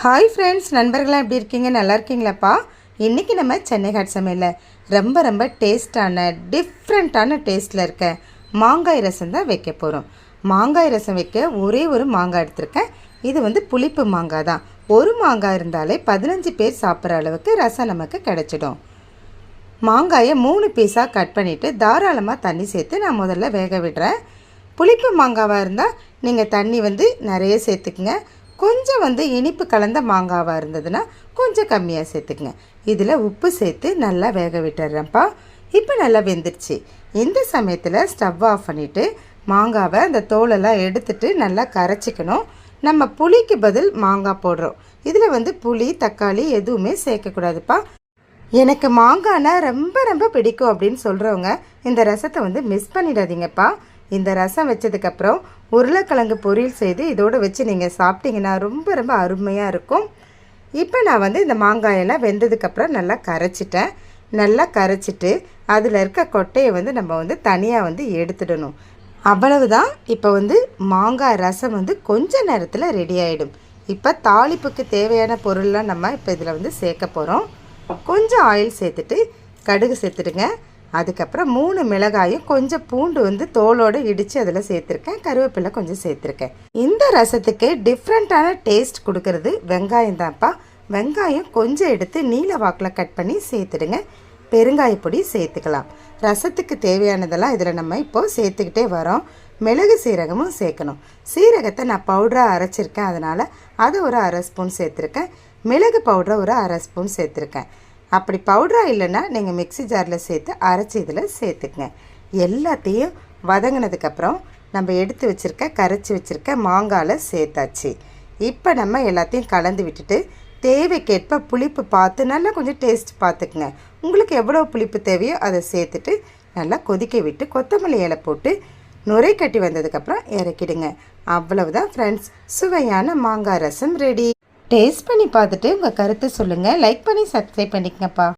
Hi friends நண்பர்களாக எப்படி இருக்கீங்க? நல்லா இருக்கீங்களாப்பா? இன்றைக்கி நம்ம சென்னை ஹாட் சமையலில் ரொம்ப ரொம்ப டேஸ்டான டிஃப்ரெண்ட்டான டேஸ்ட்டில் இருக்க மாங்காய் ரசம் தான் வைக்க போகிறோம் மாங்காய் ரசம் வைக்க ஒரே ஒரு மாங்காய் எடுத்திருக்கேன். இது வந்து புளிப்பு மாங்காய் தான். ஒரு மாங்காய் இருந்தாலே பதினஞ்சு பேர் சாப்பிட்ற அளவுக்கு ரசம் நமக்கு கிடச்சிடும். மாங்காயை மூணு பீஸாக கட் பண்ணிவிட்டு தாராளமாக தண்ணி சேர்த்து நான் முதல்ல வேக விடுறேன். புளிப்பு மாங்காவாக இருந்தால் நீங்கள் தண்ணி வந்து நிறைய சேர்த்துக்குங்க. கொஞ்சம் வந்து இனிப்பு கலந்த மாங்காவாக இருந்ததுன்னா கொஞ்சம் கம்மியாக சேர்த்துக்குங்க. இதில் உப்பு சேர்த்து நல்லா வேக விட்டுறேன்ப்பா. இப்போ நல்லா வெந்துடுச்சு இந்த சமயத்தில் ஸ்டவ் ஆஃப் பண்ணிவிட்டு மாங்காவை அந்த தோலெல்லாம் எடுத்துட்டு நல்லா கரைச்சிக்கணும். நம்ம புளிக்கு பதில் மாங்காய் போடுறோம். இதில் வந்து புளி தக்காளி எதுவுமே சேர்க்கக்கூடாதுப்பா. எனக்கு மாங்காய்னா ரொம்ப ரொம்ப பிடிக்கும் அப்படின்னு சொல்கிறவங்க இந்த ரசத்தை வந்து மிஸ் பண்ணிடாதீங்கப்பா. இந்த ரசம் வச்சதுக்கப்புறம் உருளைக்கிழங்கு பொரியல் செய்து இதோடு வச்சு நீங்கள் சாப்பிட்டீங்கன்னா ரொம்ப ரொம்ப அருமையாக இருக்கும். இப்போ நான் வந்து இந்த மாங்காயெல்லாம் வெந்ததுக்கப்புறம் நல்லா கரைச்சிட்டேன். நல்லா கரைச்சிட்டு அதில் இருக்க கொட்டையை வந்து நம்ம வந்து தனியாக வந்து எடுத்துடணும். அவ்வளவுதான். இப்போ வந்து மாங்காய் ரசம் வந்து கொஞ்ச நேரத்தில் ரெடி ஆகிடும் இப்போ தாளிப்புக்கு தேவையான பொருள்லாம் நம்ம இப்போ இதில் வந்து சேர்க்க போகிறோம் கொஞ்சம் ஆயில் சேர்த்துட்டு கடுகு சேர்த்துடுங்க. அதுக்கப்புறம் மூணு மிளகாயும் கொஞ்சம் பூண்டு வந்து தோலோடு இடித்து அதில் சேர்த்துருக்கேன். கருவேப்பிலை கொஞ்சம் சேர்த்துருக்கேன். இந்த ரசத்துக்கு டிஃப்ரெண்ட்டான டேஸ்ட் கொடுக்கறது வெங்காயம் தான்ப்பா. வெங்காயம் கொஞ்சம் எடுத்து நீல வாக்கில் கட் பண்ணி சேர்த்துடுங்க. பெருங்காய பொடி சேர்த்துக்கலாம். ரசத்துக்கு தேவையானதெல்லாம் இதில் நம்ம இப்போது சேர்த்துக்கிட்டே வரோம். மிளகு சீரகமும் சேர்க்கணும். சீரகத்தை நான் பவுடராக அரைச்சிருக்கேன். அதனால் அதை ஒரு அரை ஸ்பூன் சேர்த்துருக்கேன். மிளகு பவுடரை ஒரு அரை ஸ்பூன் சேர்த்துருக்கேன். அப்படி பவுடராக இல்லைன்னா நீங்கள் மிக்சி ஜாரில் சேர்த்து அரைச்சி இதில் சேர்த்துக்குங்க. எல்லாத்தையும் வதங்கினதுக்கப்புறம் நம்ம எடுத்து வச்சுருக்க கரைச்சி வச்சுருக்க மாங்காயில் சேர்த்தாச்சு. இப்போ நம்ம எல்லாத்தையும் கலந்து விட்டுட்டு தேவைக்கேற்ப புளிப்பு பார்த்து நல்லா கொஞ்சம் டேஸ்ட் பார்த்துக்குங்க. உங்களுக்கு எவ்வளோ புளிப்பு தேவையோ அதை சேர்த்துட்டு நல்லா கொதிக்க விட்டு கொத்தமல்லி இலை போட்டு நுரை கட்டி வந்ததுக்கப்புறம் இறக்கிடுங்க. அவ்வளவுதான் ஃப்ரெண்ட்ஸ் சுவையான மாங்காய் ரசம் ரெடி டேஸ்ட் பண்ணி பார்த்துட்டு உங்கள் கருத்தை சொல்லுங்கள் லைக் பண்ணி சப்ஸ்கிரைப் பண்ணிக்கங்கப்பா.